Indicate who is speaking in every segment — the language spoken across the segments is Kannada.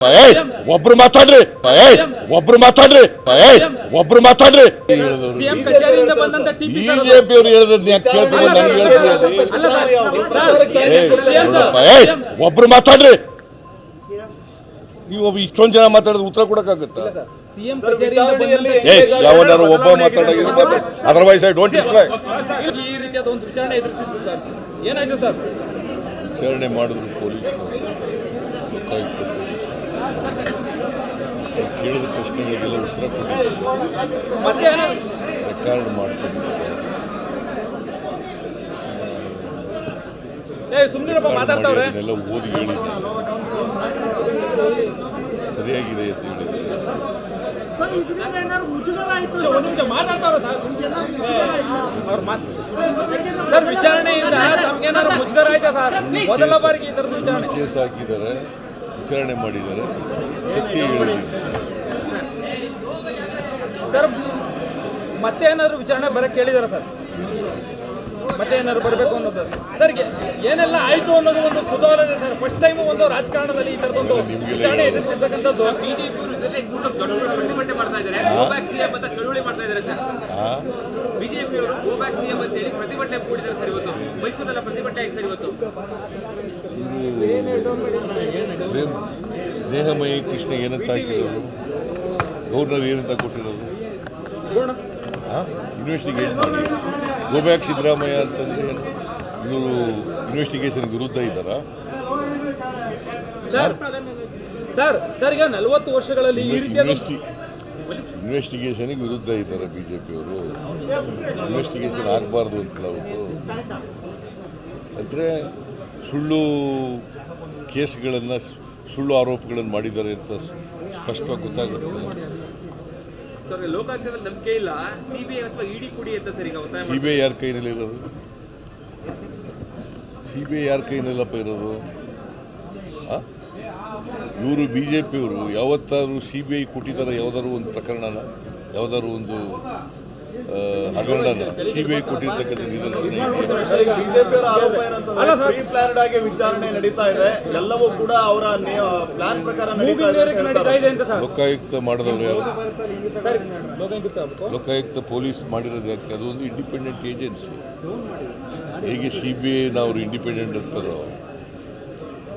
Speaker 1: ಏಯ್ ಒಬ್ರು ಮಾತಾಡ್ರಿ ಏಯ್ ಒಬ್ರು ಮಾತಾಡ್ರಿ ಏಯ್ ಒಬ್ರು ಮಾತಾಡ್ರಿ ಬಿಜೆಪಿ ಅವ್ರು ಹೇಳಿದ್ರಿ ಒಬ್ರು ಮಾತಾಡ್ರಿ ನೀವು ಒಬ್ಬ ಇಷ್ಟೊಂದು ಜನ ಮಾತಾಡಿದ್ರೆ ಉತ್ತರ ಕೊಡಕ್ಕಾಗುತ್ತ ಯಾವನಾರು ಒಬ್ಬ ಮಾತಾಡೋದು ಅದರ್ವೈಸ್ ಐ ಡೋಂಟ್ ರಿಪ್ಲೈ
Speaker 2: ಈ ರೀತಿಯಾದ ಒಂದು ವಿಚಾರಣೆ ಎದುರಿಸಿದ್ರು ಸರ್ ಏನಾಯ್ತು ಸರ್
Speaker 1: ವಿಚಾರಣೆ ಮಾಡಿದ್ರು ಪೊಲೀಸ್ ಕೇಳಿದ ಪ್ರಶ್ನೆಗಳಿಗೆಲ್ಲ ಉತ್ತರ ಕೊಟ್ಟಿದ್ದಾರೆ ರೆಕಾರ್ಡ್ ಮಾಡ್ಕೊಂಡಿದ್ದಾರೆ
Speaker 2: ಏ ಸುಮ್ನಿರಪ್ಪ ಮಾತಾಡ್ತಾವ್ರೆ
Speaker 1: ಅದನ್ನೆಲ್ಲ ಓದಿ ಹೇಳಿದ್ದಾರೆ. ಸರಿಯಾಗಿದೆ ಅಂತ ಹೇಳಿದ್ದಾರೆ.
Speaker 3: ಸರ್ ಇದರಿಂದ ಏನಾದ್ರು ಮುಜುಗರ ಆಯ್ತು
Speaker 2: ಒಂದ್ ನಿಮಿಷ ಮಾತಾಡ್ತಾವ್ರ ಸರ್. ಅವ್ರ ಮಾತು ಸರ್ ವಿಚಾರಣೆಯಿಂದ ನಮ್ಗೇನಾದ್ರು ಮುಜುಗರ ಆಯ್ತಾ ಸರ್? ಮೊದಲ ಬಾರಿಗೆ ಈ ಥರದ ವಿಚಾರಣೆ
Speaker 1: ಕೇಸ್ ಹಾಕಿದ್ದಾರೆ. ವಿಚಾರಣೆ ಮಾಡಿದ್ದಾರೆ. ಸತ್ಯ ಹೇಳಿದ್ದೀನಿ
Speaker 2: ಮತ್ತೆ ಏನಾದರೂ ವಿಚಾರಣೆ ಬರೋಕ್ಕೆ ಹೇಳಿದ್ದಾರೆ ಸರ್? ಮತ್ತೆ ಏನಾದ್ರು ಬರಬೇಕು ಅನ್ನೋದು. ಸರ್ ಏನೆಲ್ಲ ಆಯ್ತು ಅನ್ನೋದು ಒಂದು ಕುತೂಹಲ ಇದೆ ಸರ್. ಫಸ್ಟ್ ಟೈಮ್ ಒಂದು ರಾಜಕಾರಣದಲ್ಲಿ ಈ ಥರದೊಂದು ವಿಚಾರಣೆ ಎದುರಿಸಿರ್ತಕ್ಕಂಥದ್ದು
Speaker 4: ಚಳುವಳಿ ಮಾಡ್ತಾ ಇದ್ದಾರೆ ಸರ್.
Speaker 1: ಆ
Speaker 4: ಬಿಜೆಪಿ ಅವರು ಗೋ ಬ್ಯಾಕ್ ಸಿಎಂ ಅಂತ ಹೇಳಿ ಪ್ರತಿಭಟನೆ ಕೂಡಿದ್ದಾರೆ ಸರ್ ಇವತ್ತು. ಮೈಸೂರೆಲ್ಲ ಪ್ರತಿಭಟನೆ ಆಗಿ ಸರ್ ಇವತ್ತು.
Speaker 1: ಸ್ನೇಹಮಯಿ ಕೃಷ್ಣ ಏನಂತ ಹಾಕಿರೋದು? ಗೌರ್ನರ್ ಏನಂತ ಕೊಟ್ಟಿರೋದು?
Speaker 2: ನೋಡೋಣ.
Speaker 1: ಇನ್ವೆಸ್ಟಿಗೇಟ್ ಮಾಡಿ ಗೋ ಬ್ಯಾಕ್ ಸಿದ್ದರಾಮಯ್ಯ ಅಂತಂದರೆ ಇವರು ಇನ್ವೆಸ್ಟಿಗೇಷನ್ ವಿರುದ್ಧ ಇದ್ದಾರಾ?
Speaker 2: ಸರ್ ಸರ್ ಈಗ ನಲವತ್ತು ವರ್ಷಗಳಲ್ಲಿ ಈ
Speaker 1: ಇನ್ವೆಸ್ಟಿಗೇಷನ್ಗೆ ವಿರುದ್ಧ ಇದ್ದಾರೆ ಬಿ ಜೆ ಪಿಯವರು ಇನ್ವೆಸ್ಟಿಗೇಷನ್ ಆಗಬಾರ್ದು ಅಂತ ಅವರು. ಅಂದರೆ ಸುಳ್ಳು ಕೇಸ್ಗಳನ್ನು ಸುಳ್ಳು ಆರೋಪಗಳನ್ನು ಮಾಡಿದ್ದಾರೆ ಅಂತ ಸ್ಪಷ್ಟವಾಗಿ ಗೊತ್ತಾಗುತ್ತೆ.
Speaker 4: ಸರ್ ಲೋಕಾಯುಕ್ತದಲ್ಲಿ ನಂಬಿಕೆ ಇಲ್ಲ. ಸಿಬಿಐ ಅಥವಾ ಇಡಿ ಕೂಡಿ ಅಂತ ಸರ್ ಈಗ ಒತ್ತಾಯ
Speaker 1: ಸಿ ಯಾರ ಕೈನಲ್ಲಿರೋದು ಸಿ ಬಿ ಐ ಯಾರ ಕೈನಲ್ಲಪ್ಪ ಇರೋದು? ಇವರು ಬಿ ಜೆ ಪಿಯವರು ಯಾವತ್ತಾದ್ರೂ ಸಿ ಬಿ ಐ ಕೊಟ್ಟಿದ್ದಾರೆ ಯಾವ್ದಾದ್ರು ಒಂದು ಪ್ರಕರಣನ? ಯಾವ್ದಾದ್ರು ಒಂದು ಹಗರಣನ ಸಿ ಬಿ ಐ ಕೊಟ್ಟಿರ್ತಕ್ಕಂಥ ನಿದರ್ಶನ
Speaker 5: ವಿಚಾರಣೆ ನಡೀತಾ ಇದೆ. ಎಲ್ಲವೂ ಕೂಡ ಅವರ ಪ್ಲಾನ್ ಪ್ರಕಾರ
Speaker 1: ಲೋಕಾಯುಕ್ತ ಮಾಡಿದವರು ಯಾರು?
Speaker 2: ಸರ್ ಲೋಕಾಯುಕ್ತ
Speaker 1: ಲೋಕಾಯುಕ್ತ ಪೊಲೀಸ್ ಮಾಡಿರೋದು ಯಾಕೆ? ಅದು ಒಂದು ಇಂಡಿಪೆಂಡೆಂಟ್ ಏಜೆನ್ಸಿ ಹೇಗೆ ಸಿ ಬಿ ಐ ಅವರು ಇಂಡಿಪೆಂಡೆಂಟ್ ಇರ್ತಾರೋ?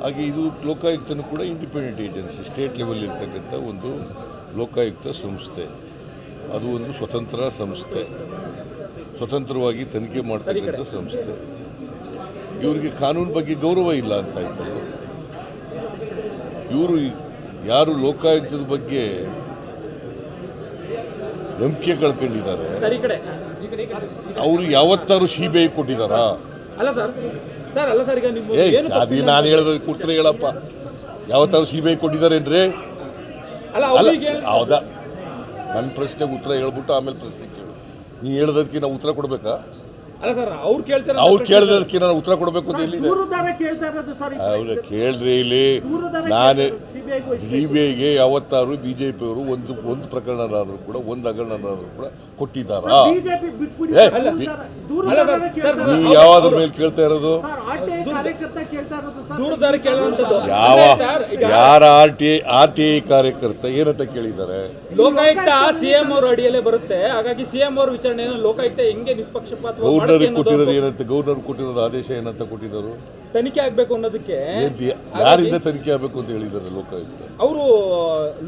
Speaker 1: ಹಾಗೆ ಇದು ಲೋಕಾಯುಕ್ತನೂ ಕೂಡ ಇಂಡಿಪೆಂಡೆಂಟ್ ಏಜೆನ್ಸಿ ಸ್ಟೇಟ್ ಲೆವೆಲ್ ಇರ್ತಕ್ಕಂಥ ಒಂದು ಲೋಕಾಯುಕ್ತ ಸಂಸ್ಥೆ. ಅದು ಒಂದು ಸ್ವತಂತ್ರ ಸಂಸ್ಥೆ. ಸ್ವತಂತ್ರವಾಗಿ ತನಿಖೆ ಮಾಡ್ತಕ್ಕಂಥ ಸಂಸ್ಥೆ. ಇವರಿಗೆ ಕಾನೂನು ಬಗ್ಗೆ ಗೌರವ ಇಲ್ಲ ಅಂತ ಆಯ್ತಲ್ಲ ಇವರು ಯಾರು ಲೋಕಾಯುಕ್ತದ ಬಗ್ಗೆ ನಂಬಿಕೆ ಕಳ್ಕೊಂಡಿದ್ದಾರೆ. ಅವರು ಯಾವತ್ತಾರು ಸಿ ಬಿ ಐ ಕೊಟ್ಟಿದ್ದಾರಾ ಅದು ನಾನು ಹೇಳೋದು ಕೊಟ್ಟರೆ ಹೇಳಪ್ಪ. ಯಾವತ್ತಾರು ಸಿ ಬಿ ಐ
Speaker 2: ಅವ್ರಿಗೆ
Speaker 1: ಹೌದಾ? ನನ್ನ ಪ್ರಶ್ನೆಗೆ ಉತ್ತರ ಹೇಳ್ಬಿಟ್ಟು ಆಮೇಲೆ ಪ್ರಶ್ನೆ ಕೇಳು. ನೀ ಹೇಳ್ದದಕ್ಕೆ ನಾವು ಉತ್ತರ ಕೊಡಬೇಕಾ?
Speaker 2: ಅವ್ರು ಕೇಳ್ತಾರೆ
Speaker 1: ಅವ್ರು ಕೇಳಿದದಕ್ಕೆ ನಾನು ಉತ್ತರ ಕೊಡಬೇಕು ಅಂತ ಇಲ್ಲಿ. ನಾನೇ
Speaker 3: ಸಿಬಿಐ
Speaker 1: ಯಾವತ್ತಾದ್ರು ಬಿ ಐಗೆ ಯಾವತ್ತಾರು ಬಿ ಜೆ ಪಿಯವರು ಒಂದು ಒಂದು ಪ್ರಕರಣನಾದರೂ ಕೂಡ ಒಂದು ಹಗರಣನಾದರೂ ಕೂಡ ಕೊಟ್ಟಿದ್ದಾರಾ?
Speaker 3: ಬಿಜೆಪಿ
Speaker 1: ನೀವು ಯಾವ್ದ್ರ ಮೇಲೆ ಕೇಳ್ತಾ ಇರೋದು?
Speaker 3: ಸರ್ ಆರ್ ಕಾರ್ಯಕರ್ತ ಕೇಳ್ತಾ ಸರ್.
Speaker 2: ದೂರದಾರ ಕೇಳುವಂಥದ್ದು.
Speaker 1: ಯಾವ ಯಾರ R T R T I ಕಾರ್ಯಕರ್ತ ಏನಂತ ಕೇಳಿದ್ದಾರೆ?
Speaker 2: ಲೋಕಾಯುಕ್ತ ಸಿಎಂ ಅವ್ರ ಅಡಿಯಲ್ಲೇ ಬರುತ್ತೆ. ಹಾಗಾಗಿ ಸಿಎಂ ಅವ್ರ ವಿಚಾರಣೆಯನ್ನು ಲೋಕಾಯುಕ್ತ ಹೆಂಗೆ ನಿಷ್ಪಕ್ಷಪಾತ
Speaker 1: ಗೌರ್ನರಿಗೆ ಕೊಟ್ಟಿರೋದು ಏನಂತ ಗವರ್ನರ್ ಕೊಟ್ಟಿರೋದು ಆದೇಶ ಏನಂತ ಕೊಟ್ಟಿದ್ದರು?
Speaker 2: ತನಿಖೆ ಆಗ್ಬೇಕು ಅನ್ನೋದಕ್ಕೆ
Speaker 1: ಯಾರಿಂದ ತನಿಖೆ ಆಗಬೇಕು ಅಂತ ಹೇಳಿದ್ದಾರೆ ಲೋಕಾಯುಕ್ತ?
Speaker 2: ಅವರು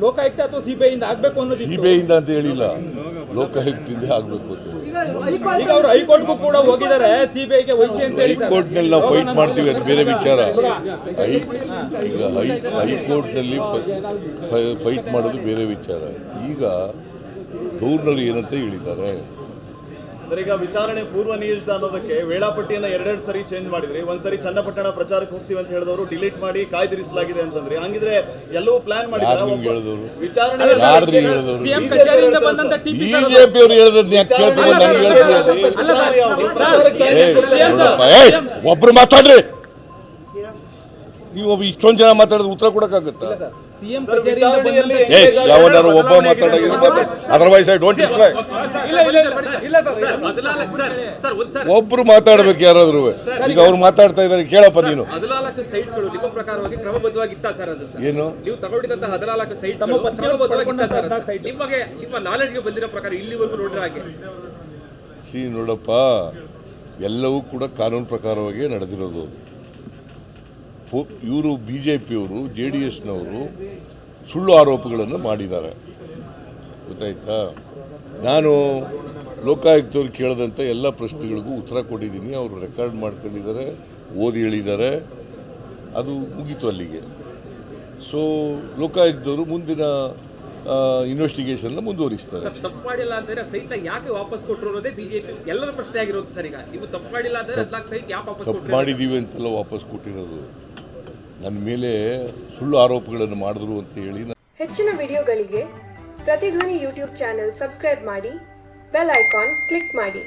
Speaker 2: ಲೋಕಾಯುಕ್ತ ಅಥವಾ ಸಿಬಿಐಯಿಂದ ಇಂದ ಆಗ್ಬೇಕು ಅನ್ನೋದು
Speaker 1: ಸಿಬಿಐಯಿಂದ ಅಂತ ಹೇಳಿಲ್ಲ. ಲೋಕಾಯುಕ್ತದಿಂದ ಆಗಬೇಕು ಅಂತ
Speaker 3: ಈಗ
Speaker 2: ಅವರು ಹೈಕೋರ್ಟ್ಗೂ ಕೂಡ ಹೋಗಿದ್ದಾರೆ. ಸಿಬಿಐಗೆ ವಹಿಸಿ ಅಂತ ಹೇಳಿ ಕೋರ್ಟ್ನಲ್ಲಿ
Speaker 1: ಹೈಕೋರ್ಟ್ನಲ್ಲಿ ನಾವು ಫೈಟ್ ಮಾಡ್ತೀವಿ ಅದು ಬೇರೆ ವಿಚಾರ. ಹೈ. ಈಗ ಹೈ ಹೈಕೋರ್ಟ್ನಲ್ಲಿ ಫೈಟ್ ಮಾಡೋದು ಬೇರೆ ವಿಚಾರ. ಈಗ ಗೌರ್ನರ್ ಏನಂತ ಹೇಳಿದ್ದಾರೆ?
Speaker 5: ಸರ್ ಈಗ ವಿಚಾರಣೆ ಪೂರ್ವ ನಿಯೋಜಿತ ಅನ್ನೋದಕ್ಕೆ ವೇಳಾಪಟ್ಟಿಯನ್ನ ಎರಡೆರಡು ಸರಿ ಚೇಂಜ್ ಮಾಡಿದ್ರಿ. ಒಂದ್ಸರಿ ಚನ್ನಪಟ್ಟಣ ಪ್ರಚಾರಕ್ಕೆ ಹೋಗ್ತೀವಿ ಅಂತ ಹೇಳಿದವರು ಡಿಲೀಟ್ ಮಾಡಿ ಕಾಯ್ದಿರಿಸಲಾಗಿದೆ ಅಂತಂದ್ರೆ. ಹಂಗಿದ್ರೆ ಎಲ್ಲವೂ ಪ್ಲಾನ್ ಮಾಡಿದ್ರೆ?
Speaker 1: ಒಬ್ರು ಮಾತಾಡ್ರಿ. ನೀವು ಒಬ್ಬ ಇಷ್ಟೊಂದು ಜನ ಮಾತಾಡೋದು ಉತ್ತರ ಕೊಡೋಕ್ಕಾಗುತ್ತಾ? ಏ ಯಾವನಾರು ಒಬ್ಬ ಮಾತಾಡೋದು ಅದರ್ವೈಸ್ ಐ ಡೋಂಟ್ ರಿಪ್ಲೈ
Speaker 2: ಇಲ್ಲ ಇಲ್ಲ ಇಲ್ಲ ಇಲ್ಲ ಸರ್
Speaker 4: ಸರ್ ಹದಿನಾಲ್ಕು ಸರ್ ಸರ್ ಒಂದು ಸರ್.
Speaker 1: ಒಬ್ರು ಮಾತಾಡ್ಬೇಕು ಯಾರಾದ್ರೂ. ಈಗ ಅವ್ರು ಮಾತಾಡ್ತಾ ಇದ್ದಾರೆ ಕೇಳಪ್ಪ ನೀನು.
Speaker 2: ಏನು?
Speaker 1: ಸಿ ನೋಡಪ್ಪ. ಎಲ್ಲವೂ ಕೂಡ ಕಾನೂನು ಪ್ರಕಾರವಾಗಿ ನಡೆದಿರೋದು. ಇವರು ಬಿ ಜೆ ಪಿಯವರು ಜೆ ಡಿ ಎಸ್ನವರು ಸುಳ್ಳು ಆರೋಪಗಳನ್ನು ಮಾಡಿದ್ದಾರೆ. ಗೊತ್ತಾಯ್ತಾ? ನಾನು ಲೋಕಾಯುಕ್ತವ್ರು ಕೇಳಿದಂಥ ಎಲ್ಲ ಪ್ರಶ್ನೆಗಳಿಗೂ ಉತ್ತರ ಕೊಟ್ಟಿದ್ದೀನಿ. ಅವರು ರೆಕಾರ್ಡ್ ಮಾಡ್ಕೊಂಡಿದ್ದಾರೆ ಓದಿ ಹೇಳಿದ್ದಾರೆ. ಅದು ಮುಗೀತು ಅಲ್ಲಿಗೆ. ಸೊ ಲೋಕಾಯುಕ್ತವರು ಮುಂದಿನ ಇನ್ವೆಸ್ಟಿಗೇಷನ್ನ ಮುಂದುವರಿಸ್ತಾರೆ.
Speaker 4: ತಪ್ಪು ಮಾಡಿಲ್ಲ ಅಂದರೆ ಸಹಿತ ಯಾಕೆ ವಾಪಸ್ ಕೊಟ್ಟರು ಅನ್ನೋದೇ ಬಿಜೆಪಿ ಎಲ್ಲರ ಪ್ರಶ್ನೆ ಆಗಿರೋದು ಸರ್ ಈಗ ನೀವು ತಪ್ಪು ಮಾಡಿಲ್ಲ ಅಂದರೆ ಸಹಿತ ಯಾಕೆ
Speaker 1: ತಪ್ಪು ಮಾಡಿದ್ದೀವಿ ಅಂತೆಲ್ಲ ವಾಪಸ್ ಕೊಟ್ಟಿರೋದು. ನನ್ನ ಮೇಲೆ ಸುಳ್ಳು ಆರೋಪಗಳನ್ನು ಮಾಡಿದ್ರು ಅಂತ ಹೇಳಿ
Speaker 6: ಹೆಚ್ಚಿನ ವಿಡಿಯೋಗಳಿಗೆ ಪ್ರತಿಧ್ವನಿ ಯೂಟ್ಯೂಬ್ ಚಾನೆಲ್ ಸಬ್ಸ್ಕ್ರೈಬ್ ಮಾಡಿ, ಬೆಲ್ ಐಕಾನ್ ಕ್ಲಿಕ್ ಮಾಡಿ.